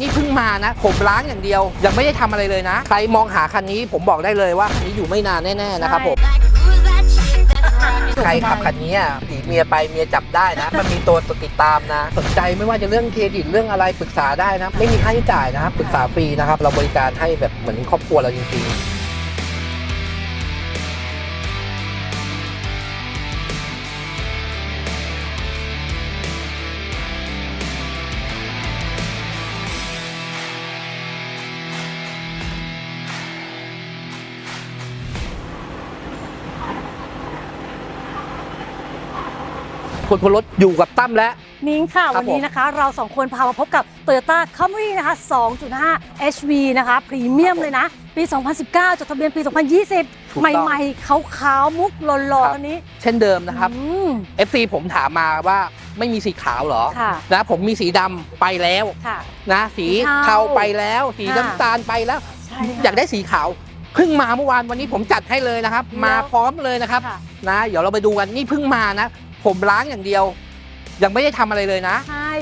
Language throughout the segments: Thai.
นี่เพิ่งมานะ ผมล้างอย่างเดียว ยังไม่ได้ทำอะไรเลยนะ ใครมองหาคันนี้ผมบอกได้เลยว่าคันนี้อยู่ไม่นานแน่ๆนะครับผมใครขับคันนี้อะผีเมียไปเมียจับได้นะ มันมีตัวติดตามนะ สนใจไม่ว่าจะเรื่องเครดิตเรื่องอะไรปรึกษาได้นะ ไม่มีค่าใช้จ่ายนะครับปรึกษาฟรีนะครับ เราบริการให้แบบเหมือนครอบครัวเราจริงๆ คนพลรถอยู่กับตั้มและ นิ้งค่ะ ครับวันนี้นะคะ เราสองคนพามาพบกับ Toyota Camry นะคะ 2.5 HV นะคะพรีเมียมเลยนะ ปี 2019 จดทะเบียนปี ถูก2020ต้อง ใหม่ๆขาวๆมุกหล่อครับๆอันนี้เช่นเดิมนะครับ อืม FC ผมถามมาว่าไม่มีสีขาวเหรอค่ะ นะผมมีสีดำไปแล้วค่ะ นะ สีสีเทาเทาไปแล้ว สีค่ะ น้ำตาลไปแล้ว ใช่อยากได้สีขาวเพิ่งมาเมื่อวานวันนี้ผมจัดให้เลยนะครับแล้วมาพร้อมเลยนะครับ ค่ะ นะ เดี๋ยวเราไปดูกันนี่เพิ่งมานะ ผมล้างอย่างเดียว ยังไม่ได้ทำอะไรเลยนะ ใช่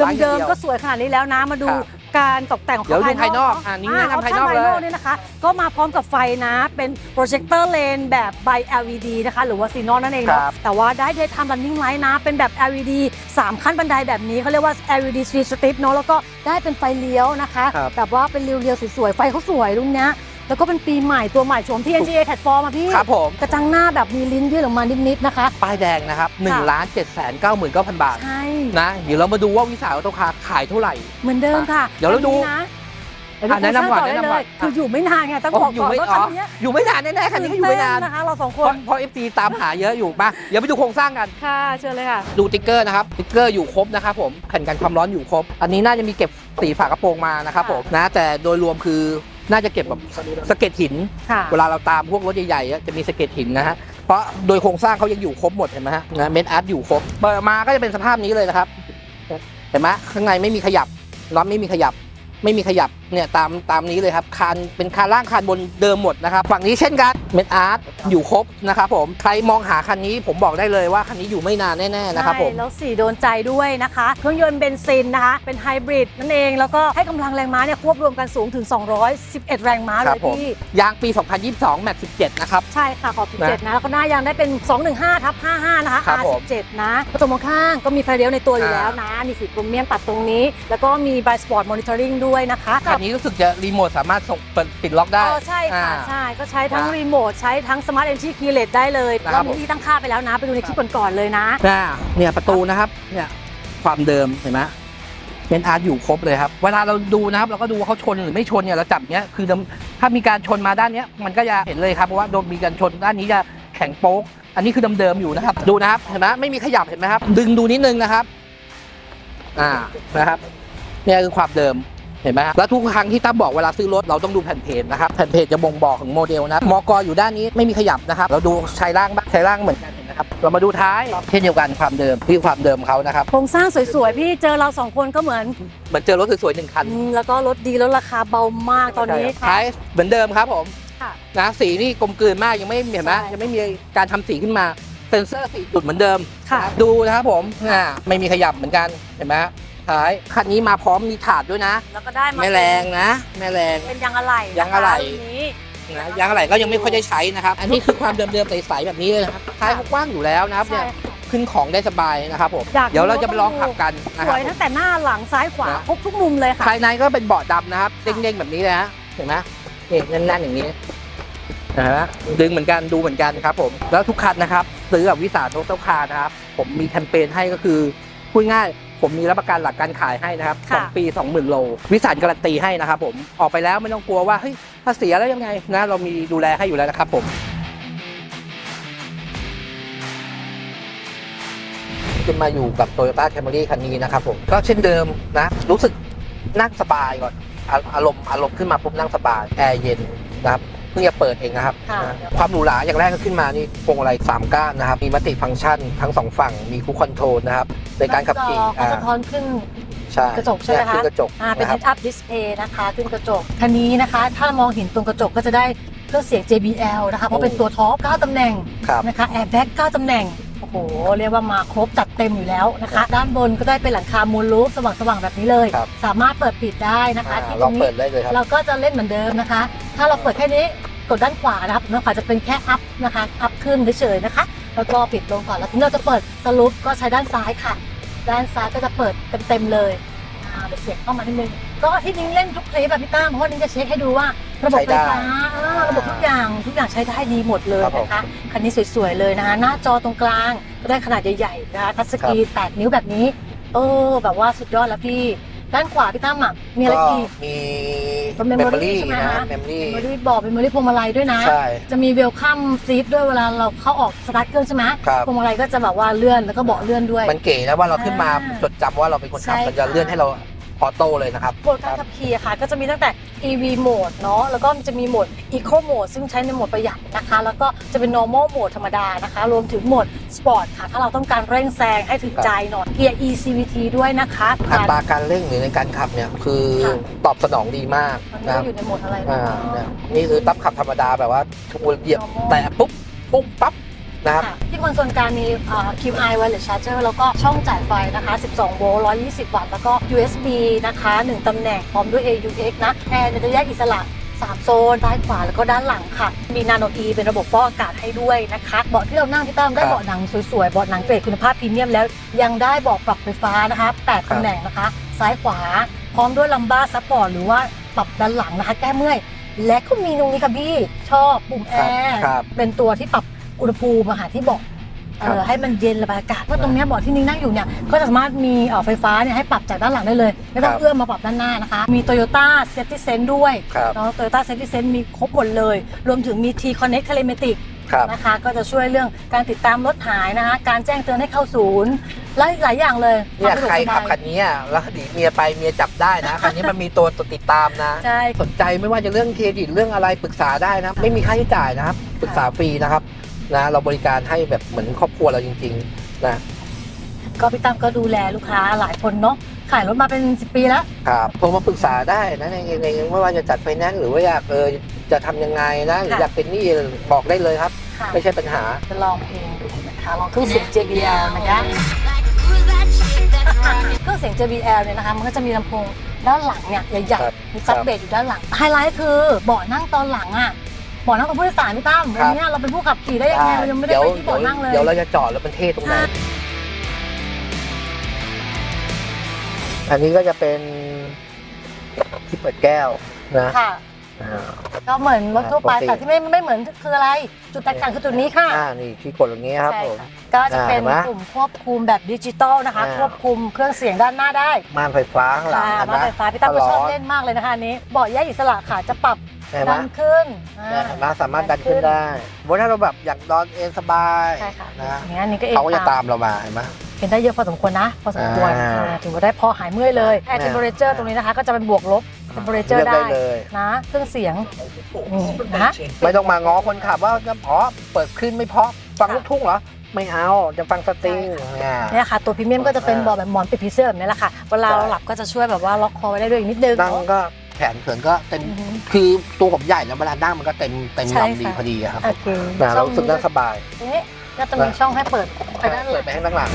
ร้านเดีเดิยวมๆก็สวยขนาดนี้แล้วนะมาดูครับการตกแต่งของเดี๋ยวดูเขาภายนอกเะอะนิ้งแนะนำภายนอกปชั่เลยเนี่ยนะคะ ก็มาพร้อมกับไฟนะ เป็นโปรเจคเตอร์เลนแบบ by LED นะคะ หรือว่าซีนอนนั่นเองเนาะครับแต่ว่าได้ได้ทำ running light นะ เป็นแบบ LED 3 ขั้นบันไดแบบนี้เขาเรียกว่า LED street strip เนาะแล้วก็ได้เป็นไฟเลี้ยวนะคะ ครับ แบบว่าเป็นเรียวๆสวยๆ ไฟเขาสวยรุ่นเนี้ย แล้วก็เป็นปีใหม่ตัวใหม่ชมที่ NGA Platform อะพี่ครับผม กระจังหน้าแบบมีลิ้นยื่นออกมานิดๆนะคะ ป้ายแดงนะครับ1ล้าน7 9 9 0 0 0 บาทใช่ นะเดี๋ยวเรามาดูว่าวิสาหกิจคาขายเท่าไหร่ เหมือนเดิมค่ะเดี๋ยวเราดูอันนี้นะเดี๋ยวดูอะแนะนำก่อนโครงสร้างแนะนำก่อนได้เลยคืออยู่ไม่นานไงต้องโอ้บอกอยู่ก่อนไม่ว่าอ๋คัอนเนี้ยอยู่ไม่นานแน่ๆคันนี้ก็อยู่ไม่นานตื่เต้นะคะเราสองคเพราะนเพราะเอฟซีตามหาเยอะอยู่มาเดี๋ยวไปดูโครงสร้างกัน ค่ะเชิญเลยค่ะ ดูติ๊กเกอร์นะครับติ๊กเกอร์อยู่ครบนะครับผมแผ่นกันความร้อนอยู่ครบ อันนี้น่าจะมีเก็บสีฝากระโปรงมานะครับผมนะแต่โดยรวมคือ น่าจะเก็บแบบสะเก็ดหินค่ะเวลาเราตามพวกรถใหญ่ๆอะจะมีสะเก็ดหินนะฮะเพราะโดยโครงสร้างเขายังอยู่ครบหมดเห็นไหมฮะนะเมนอาร์ตอยู่ครบเปิดมาก็จะเป็นสภาพนี้เลยนะครับเห็นไหมข้างในไม่มีขยับน็อตไม่มีขยับ ไม่มีขยับ เนี่ยตามตามนี้เลยครับคานเป็นคานล่างคานบนเดิมหมดนะครับฝั่งนี้เช่นกันเมนอาร์ตอยู่ครบนะครับผมใครมองหาคันนี้ผมบอกได้เลยว่าคันนี้อยู่ไม่นานแน่ๆนะครับผมใช่แล้วสีโดนใจด้วยนะคะ เครื่องยนต์เบนซินนะคะ เป็นไฮบริดนั่นเองแล้วก็ให้กำลังแรงม้าเนี่ยควบรวมกันสูงถึง 211 แรงม้าคเลรับยผมพี่ยางปี 2022 แมตช์17 นะครับใช่ค่ะขอบ17 นะแล้วก็หน้ายางได้เป็น 215ทับ55 นะคะครับผม R17 นะกระจกมองข้างก็มีไฟเลี้ยวในตัวอยู่อ่าแล้วนะมีสีโครเมียมตัดตรงนี้ แล้วก็มีบ y สปอร์ตมอนิเตอร์ริงด้วยนะคะคันนี้รู้สึกจะรีโมทสามารถส่งเปิดปิดล็อกได้ เออใช่ค่ะ อ่า ใช่ก็ใช้ทั้งนะรีโมทใช้ทั้งสมาร์ทเอนทรีคีย์เลสได้เลยนะครับ เรามีที่ตั้งค่าไปแล้วนะ ไปดูในคลิปก่อนๆเลยนะน่าเนี่ยประตูนะครับเนี่ยความเดิมเห็นไหมเป็นอาร์ตอยู่ครบเลยครับ เวลาเราดูนะครับเราก็ดูว่าเขาชนหรือไม่ชนเนี่ยเราจับเนี้ยคือถ้ามีการชนมาด้านเนี้ยมันก็จะเห็นเลยครับเพราะว่าโดนมีการชนด้านนี้จะแข็งโป๊ก อันนี้คือเดิมๆอยู่นะครับ ดูนะครับเห็นไหมไม่มีขยับเห็นไหมครับ ดึงดูนิดนึงนะครับ อ่านะครับเนี่ยคือความเดิม เห็นไหมครับแล้วทุกครั้งที่ตั้มบอกเวลาซื้อรถเราต้องดูแผ่นเพจนะครับแผ่นเพจจะบ่งบอกของโมเดลนะมอกออยู่ด้านนี้ไม่มีขยับนะครับเราดูชายล่างบ้างชายล่างเหมือนกันเห็นไหมครับเรามาดูท้ายเช่นเดียวกันความเดิมที่ความเดิมเขานะครับโครงสร้างสวยๆพี่เจอเราสองคนก็เหมือนเหมือนเจอรถสวยๆหนึ่งคันอืมแล้วก็รถดีแล้วราคาเบามากตอนนี้ใช่ครับท้ายเหมือนเดิมครับผมค่ะนะสีนี่กลมกลืนมากยังไม่เห็นไหมใช่ยังไม่มีการทำสีขึ้นมาเซนเซอร์สีจุดเหมือนเดิมค่ะนะครับดูนะครับผมอ่าไม่มีขยับเหมือนกันเห็นไหม ท้ายคันนี้มาพร้อมมีถาดด้วยนะ แล้วก็ได้มาแม่แรงนะ แม่แรง เป็นยางอะไหล่นคยางอะไหล่รุ่นนี้นะยางอะไรก็ยังไม่ค่อยได้ใช้นะครับ อันนี้คือความเดิมๆใสๆแบบนี้เลยนะครับท้ายเขากว้างอยู่แล้วนะครับใช่เนี่ยขึ้นของได้สบายนะครับผมอยากเดี๋ยวเราจะไปลองขับกันนะสครับวยตั้งแต่หน้าหลังซ้ายขวานะครบทุกมุมเลยค่ะ ภายในก็เป็นเบาะดำนะครับเด้งๆแบบนี้เลยฮะเห็นไหมนี่แน่นๆอย่างนี้นะฮะดึงเหมือนกันดูเหมือนกันครับผมแล้วทุกคันนะครับซื้อกับวิสาโตเต้าคาร์นะครับผมมีแคมเปญให้ก็คือพูดง่าย ผมมีรับประกันหลักการขายให้นะครับสค่ะองปี 20,000 โล วิสานการันตีให้นะครับผมออกไปแล้วไม่ต้องกลัวว่าเฮ้ยถ้าเสียแล้วยังไงนะเรามีดูแลให้อยู่แล้วนะครับผมขึ้นมาอยู่กับ Toyota Camry คันนี้นะครับผมก็เช่นเดิมนะรู้สึกนั่งสบายก่อนอาอารมณ์อารมณ์ขึ้นมาปุ๊บนั่งสบายแอร์เย็นนะครับ เพิ่งจะเปิดเองนะครับค่ะ นะความหรูหราอย่างแรกก็ขึ้นมานี่พวงมาลัยสามก้านนะครับ มีมัลติฟังก์ชันทั้งสองฝั่งมีคูคอนโทรลนะครับในการขับขี่จออ่าสะท้อนขึ้น ใช่กระจกใช่ไหมคะ ขึ้นกระจกอ่าเป็น นะครับ head up display นะคะ ขึ้นกระจกคันนี้นะคะ ถ้ามองเห็นตรงกระจกก็จะได้เครื่องเสียง JBL นะคะ เพราะเป็นตัวท็อป9ตำแหน่งครับ นะคะแอร์แบ็ก9ตำแหน่ง โอ้โห เรียกว่ามาครบจัดเต็มอยู่แล้วนะคะ ด้านบนก็ได้เป็นหลังคามูลรูฟสว่างๆแบบนี้เลย ครับ สามารถเปิดปิดได้นะคะอ่าที่ลตรองงเปินี้ดได้เลยครับ เราก็จะเล่นเหมือนเดิมนะคะ ถ้าเราเปิดแค่นี้กดด้านขวานะครับด้านขวาจะเป็นแค่อัพนะคะอัพขึ้นเฉยๆนะคะ แล้วก็ปิดลงก่อนแล้วทีนี้เราจะเปิดสรุปก็ใช้ด้านซ้ายค่ะ ด้านซ้ายก็จะเปิดเต็มๆเลยอ่าเดี๋ยวเสียงเข้ามานิดนึงก็ที่นิ้งเล่นทุกคลิปแบบพี่ตั้มเพราะว่านิ้งจะเช็คให้ดูว่า ระบบไฟฟ้าอ่าระบบทุกอย่างทุกอย่างใช้ได้ดีหมดเลยนะคะคันนี้สวยๆเลยนะคะหน้าจอตรงกลางก็ได้ขนาดใหญ่ๆนะคะทัชสกรีน8นิ้วแบบนี้เออแบบว่าสุดยอดแล้วพี่ด้านขวาพี่ตั้มอะมีอะไรก็อีกมีเป็นเมม memory โมรี่ใช่ไหมนะคะเมมโมรี่เมมโมรี่บอกเป็นเมมโมรี่พวงมาลัยด้วยนะใช่จะมีเวลคัมซีทด้วยเวลาเราเข้าออกสตาร์ทเครื่องใช่ไหมครับพวงมาลัยก็จะแบบว่าเลื่อนแล้วก็เบาะเลื่อนด้วย มันเก๋นะว่าเราขึ้นมาอ่าจดจำว่าเราเป็นคนใช่ขับมันจะค่ะเลื่อนให้เรา ออโต้เลยนะครับโหมดการขับขี่อะค่ะ ก็จะมีตั้งแต่ EV Mode เนาะแล้วก็จะมีโหมด Eco Mode ซึ่งใช้ในโหมดประหยัดนะคะ แล้วก็จะเป็น Normal Mode ธรรมดานะคะ รวมถึงโหมด Sport ค่ะ ถ้าเราต้องการเร่งแซงให้ถึงใจหน่อยเกียร์ ECVT ด้วยนะคะอัตราการเร่งหรือในการขับเนี่ยคือค่ะตอบสนองดีมากมันนะก็อยู่ในโหมดอะไรอ่านะเนี่ยนี่คือตั้มขับธรรมดาแบบว่าทุกเหยียบ Normal แต่ปุ๊บปุ๊บปั๊บ นะครับค่ะที่คอนโซลกลางมีอ่า QI Wireless Charger แล้วก็ช่องจ่ายไฟนะคะ 12 โวลต์ 120 วัตต์ แล้วก็ USB นะคะ 1 ตำแหน่งพร้อมด้วย AUX นะ แอร์เนี่ยจะแยกอิสระ3โซนซ้ายขวาแล้วก็ด้านหลังค่ะ มี Nano E เป็นระบบฟอกอากาศให้ด้วยนะคะเบาะที่เรานั่งที่ตั้มได้ครับ เบาะหนังสวยๆเบาะหนังเกรดคุณภาพพรีเมียมแล้ว ยังได้เบาะปรับไฟฟ้านะคะ8ตำแหน่งนะคะ ซ้ายขวา พร้อมด้วยลัมบ้าซัพพอร์ตหรือว่าปรับด้านหลังนะคะ แก้เมื่อย และก็มีตรงนี้ค่ะพี่ชอบปุ่มแอร์ ครับ เป็นตัวที่ปรับ อุณหภูมิอาหารที่เบอกเออให้มันเย็นระบายอากาศเพราะตรงเนี้ยเบาะที่นิ้งนั่งอยู่เนี่ยก็จะสามารถมีเอ่อไฟฟ้าเนี่ยให้ปรับจากด้านหลังได้เลย ไม่ต้องครับเอื้อมมาปรับด้านหน้านะคะ มี Toyota Safety Sense ด้วยครับ เนาะ Toyota Safety Sense มีครบหมดเลย รวมถึงมี T Connect Telematic ครับ นะคะก็จะช่วยเรื่องการติดตามรถหายนะคะ การแจ้งเตือนให้เข้าศูนย์และหลายอย่างเลยเนี่ยวามสะดวกใครสบาขับคันนี้อะแล้วหนีเมียไปเมียจับได้นะ คันนี้มันมีตัวติดตามนะ ใช่ สนใจไม่ว่าจะเรื่องเครดิตเรื่องอะไรปรึกษาได้นะ ไม่มีค่าใช้จ่ายนะครับ ปรึกษาฟรีนะครับ นะเราบริการให้แบบเหมือนครอบครัวเราจริง ๆ นะก็พี่ตั้มก็ดูแลลูกค้าหลายคนเนาะขายรถมาเป็น 10 ปีแล้ว ครับโทรมาปรึกษาได้นะในในในไม่ว่าจะจัดไฟแนนซ์หรือว่าอยากเออจะทำยังไงนะหรือค่ะอยากเป็นหนี้บอกได้เลยครับค่ะไม่ใช่ปัญหาจะลองเพลงดูนะคะลองเครื่องเสียง JBL นะคะ Who's that chick that's running? เครื่องเสียง JBL เนี่ยนะคะมันก็จะมีลำโพงด้านหลังเนี่ยใหญ่ครับๆมีซับเบสอยู่ด้านหลังไฮไลท์คือเบาะนั่งตอนหลังอะ เบาะนั่งตรงผู้โดยสารพี่ตั้มครัวับนเนี้ยเราเป็นผู้ขับขี่ได้ยังไงเรายังไม่ได้เดี๋ยวไปที่เบาะนั่งเลย เดี๋ยวเราจะจอดแล้วมันเท่ตรงไหนใช่อันนี้ก็จะเป็นที่เปิดแก้วนะค่ะ อ่า ก็เหมือนรถทั่วไปปกติ แต่ที่ไม่ไม่เหมือนคืออะไร จุดแตกต่างคือจุดนี้ค่ะอ่านี่ที่กดตรงนี้ครับใช่ผม ค่ะก็จะเป็นอ่าเห็นไหมปุ่มควบคุมแบบดิจิตอลนะคะ อ่า ควบคุมเครื่องเสียงด้านหน้าได้ม่านไฟฟ้าข้างหลังค่ะเห็นมาไหมไฟฟ้าพี่ตั้มก็ถ้าชอบร้อนเล่นมากเลยนะคะอันนี้เบาะแยกอิสระค่ะจะปรับเห็นไหมดันขึ้นอ่าเนี่ยเห็นไหมสามารถดันขึ้นได้เพราะถ้าเราแบบอยากนอนเอนสบายใช่ค่ะ นะอย่างนี้อันนี้ก็เองเขาก็จะตามตามเรามาเห็นไหม เป็นได้เยอะพอสมควรนะ พอสมควรอ่าอ่าถือว่าได้พอหายเมื่อยเลยแอร์อ่าเทมเปอเรเจอร์ตรงนี้นะคะ ก็จะเป็นบวกลบ เทมเปอเรเจอเลืร์อกได้ได้เลยนะเครื่องเสียงนี่นะไม่ต้องมาง้อคนขับว่าจะอ๋อเปิดคลื่นไม่เพราะฟังลูกทุ่งเหรอ ไม่เอาจะฟังสตริงอ่า เนี่ยค่ะ ตัวพรีเมียมก็จะเป็นเบาะแบบหมอนปิดพีเซอร์แบบนี้แหละค่ะ เวลาใช่เราหลับก็จะช่วยแบบว่าล็อกคอไว้ได้ด้วยอีกนิดนึง นั่งก็แขนเขินก็เต็มอือฮึคือตัวผมใหญ่แล้วเวลานั่งมันก็เต็มเต็มใช่ลำดีค่ะ พอดีอะครับโอเคนะเรารู้สึกนั่งสบายตรงนี้ก็จะมีช่องให้เปิดไปด้านหเปิลัดง ไปข้างหลัง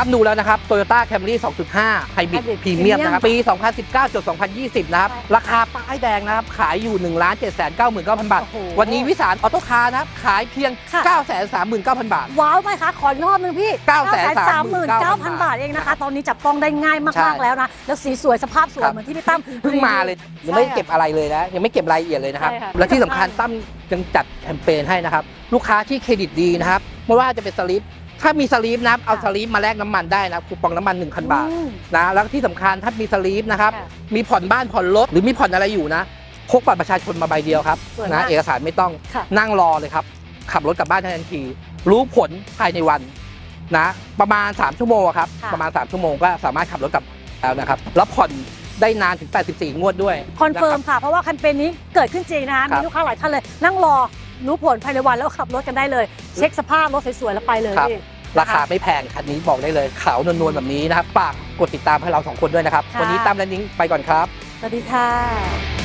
ตั้มดูแล้วนะครับ Toyota Camry 2.5 Hybrid Hybrid Premium Premium นะครับ ปี 2019จด2020 นะครับใช่ราคาป้ายแดงนะครับ ขายอยู่ 1 7 9 9 0 0 0 บาท โอ้โหวันนี้วิสารออโต้คาร์นะครับ ขายเพียง ค่ะ 9 3 9 0 0 0 บาท ว้าวไหมคะ ขออีกรอบนึงพี่939,000 939,000 บาทเองนะคะ ตอนนี้จับต้องได้ง่ายใช่ มากๆแล้วนะ แล้วสีสวยสภาพสวยครับเหมือนที่พี่ตั้ม เพิ่งมาเลยยังไม่ใช่ค่ะเก็บอะไรเลยนะยังไม่เก็บรายละเอียดเลยนะครับ ใช่ค่ะ และที่สำคัญตั้มยังจัดแคมเปญให้นะครับ ลูกค้าที่เครดิตดีนะครับ ไม่ว่าจะเป็นสลิป ถ้ามีสลิปนะครับเอาสลิปมาแลกน้ำมันได้นะคูปองน้ำมัน 1,000 บาทอืมนะแล้วที่สำคัญถ้ามีสลีปนะครับค่ะมีผ่อนบ้านผ่อนรถหรือมีผ่อนอะไรอยู่นะพกบัตรประชาชนมาใบเดียวครับสวยนะมากเอกสารไม่ต้องค่ะนั่งรอเลยครับ ขับรถกลับบ้านทันที รู้ผลภายในวันนะประมาณ 3 ชั่วโมงอะครับค่ะประมาณ 3 ชั่วโมงก็สามารถขับรถกลับแล้วนะครับแล้วผ่อนได้นานถึง 84 งวดด้วย คอนเฟิร์มะค่ะ เพราะว่าแคมเปญนี้เกิดขึ้นจริงนะคะครัมีบลูกค้าหลายท่านเลย นั่งรอ รู้ผลภายในวันแล้วขับรถกันได้เลย เช็คสภาพรถสวยๆแล้วไปเลยครับ พี่ราคาไม่แพงคันนี้บอกได้เลยขาวนวลๆแบบนี้นะครับฝากกดติดตามให้เราสองคนด้วยนะครับค่ะวันนี้ตามและนิ้งไปก่อนครับ สวัสดีค่ะ